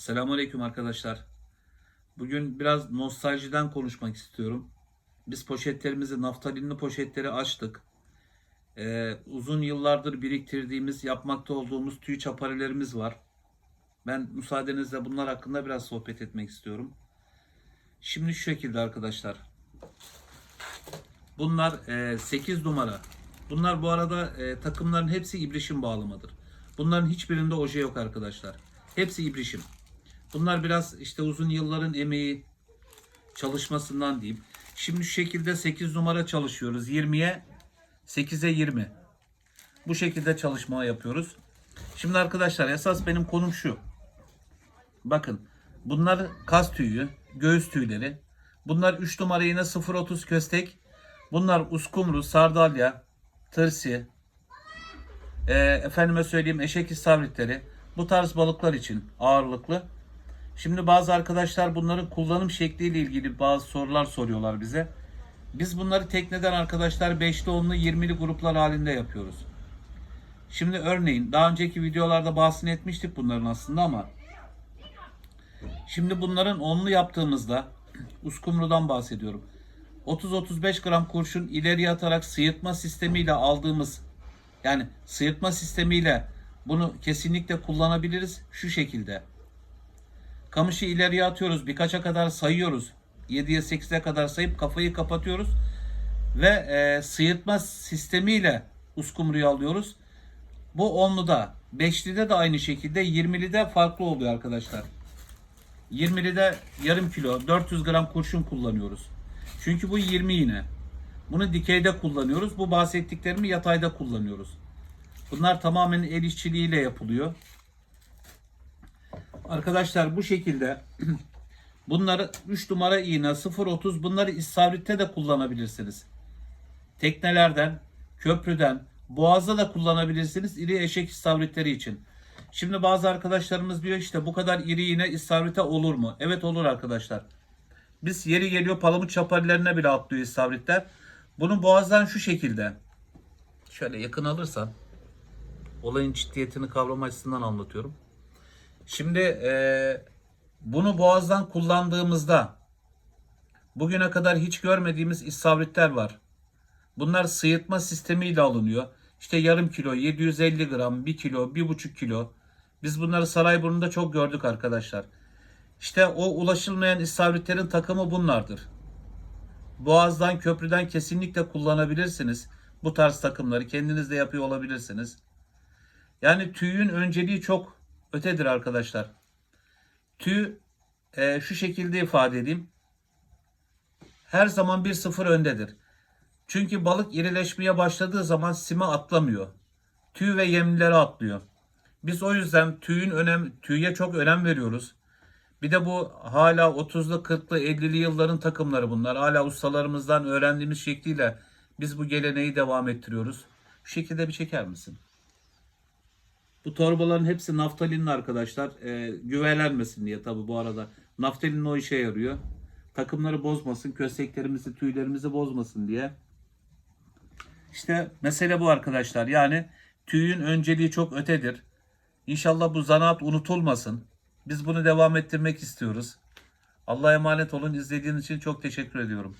Selamünaleyküm arkadaşlar. Bugün biraz nostaljiden konuşmak istiyorum. Biz poşetlerimizi, naftalinli poşetleri açtık. Ee, uzun yıllardır biriktirdiğimiz, yapmakta olduğumuz tüy çaparilerimiz var. Ben müsaadenizle bunlar hakkında biraz sohbet etmek istiyorum. Şimdi şu şekilde arkadaşlar. Bunlar e, 8 numara. Bunlar bu arada e, takımların hepsi ibrişim bağlamadır. Bunların hiçbirinde oje yok arkadaşlar. Hepsi ibrişim. Bunlar biraz işte uzun yılların emeği çalışmasından diyeyim. Şimdi şu şekilde 8 numara çalışıyoruz. 20'ye 8'e 20. Bu şekilde çalışma yapıyoruz. Şimdi arkadaşlar esas benim konum şu. Bakın bunlar kas tüyü, göğüs tüyleri. Bunlar 3 numara yine 0.30 köstek. Bunlar uskumru, sardalya, tırsi, e, efendime söyleyeyim eşek istavritleri. Bu tarz balıklar için ağırlıklı. Şimdi bazı arkadaşlar bunların kullanım şekliyle ilgili bazı sorular soruyorlar bize. Biz bunları tekneden arkadaşlar 5'li 10'lu 20'li gruplar halinde yapıyoruz. Şimdi örneğin daha önceki videolarda bahsini etmiştik bunların aslında ama şimdi bunların onlu yaptığımızda uskumrudan bahsediyorum. 30-35 gram kurşun ileriye atarak sıyırtma sistemiyle aldığımız yani sıyırtma sistemiyle bunu kesinlikle kullanabiliriz şu şekilde. Kamışı ileriye atıyoruz. Birkaça kadar sayıyoruz. 7'ye 8'e kadar sayıp kafayı kapatıyoruz. Ve e, sıyırtma sistemiyle uskumruyu alıyoruz. Bu onluda. Beşlide de aynı şekilde. 20'lide farklı oluyor arkadaşlar. 20'lide yarım kilo 400 gram kurşun kullanıyoruz. Çünkü bu 20 yine. Bunu dikeyde kullanıyoruz. Bu bahsettiklerimi yatayda kullanıyoruz. Bunlar tamamen el işçiliğiyle yapılıyor. Arkadaşlar bu şekilde bunları 3 numara iğne 0.30 bunları istavritte de kullanabilirsiniz. Teknelerden, köprüden, boğazda da kullanabilirsiniz iri eşek istavritleri için. Şimdi bazı arkadaşlarımız diyor işte bu kadar iri iğne istavrite olur mu? Evet olur arkadaşlar. Biz yeri geliyor palamut çaparilerine bile atlıyor istavritler. Bunun boğazdan şu şekilde. Şöyle yakın alırsan olayın ciddiyetini kavrama açısından anlatıyorum. Şimdi e, bunu boğazdan kullandığımızda bugüne kadar hiç görmediğimiz istavritler var. Bunlar sıyırtma sistemiyle alınıyor. İşte yarım kilo, 750 gram, 1 kilo, 1,5 kilo. Biz bunları Sarayburnu'nda çok gördük arkadaşlar. İşte o ulaşılmayan istavritlerin takımı bunlardır. Boğazdan, köprüden kesinlikle kullanabilirsiniz. Bu tarz takımları kendiniz de yapıyor olabilirsiniz. Yani tüyün önceliği çok ötedir arkadaşlar. Tüy e, şu şekilde ifade edeyim. Her zaman 1-0 öndedir. Çünkü balık irileşmeye başladığı zaman sime atlamıyor. Tüy ve yemlilere atlıyor. Biz o yüzden tüyün önem, tüye çok önem veriyoruz. Bir de bu hala 30'lu 40'lı 50'li yılların takımları bunlar. Hala ustalarımızdan öğrendiğimiz şekliyle biz bu geleneği devam ettiriyoruz. Şu şekilde bir çeker misin? Bu torbaların hepsi naftalinli arkadaşlar. Ee, güvelenmesin diye tabi bu arada. Naftalin o işe yarıyor. Takımları bozmasın, kösteklerimizi, tüylerimizi bozmasın diye. İşte mesele bu arkadaşlar. Yani tüyün önceliği çok ötedir. İnşallah bu zanaat unutulmasın. Biz bunu devam ettirmek istiyoruz. Allah'a emanet olun. İzlediğiniz için çok teşekkür ediyorum.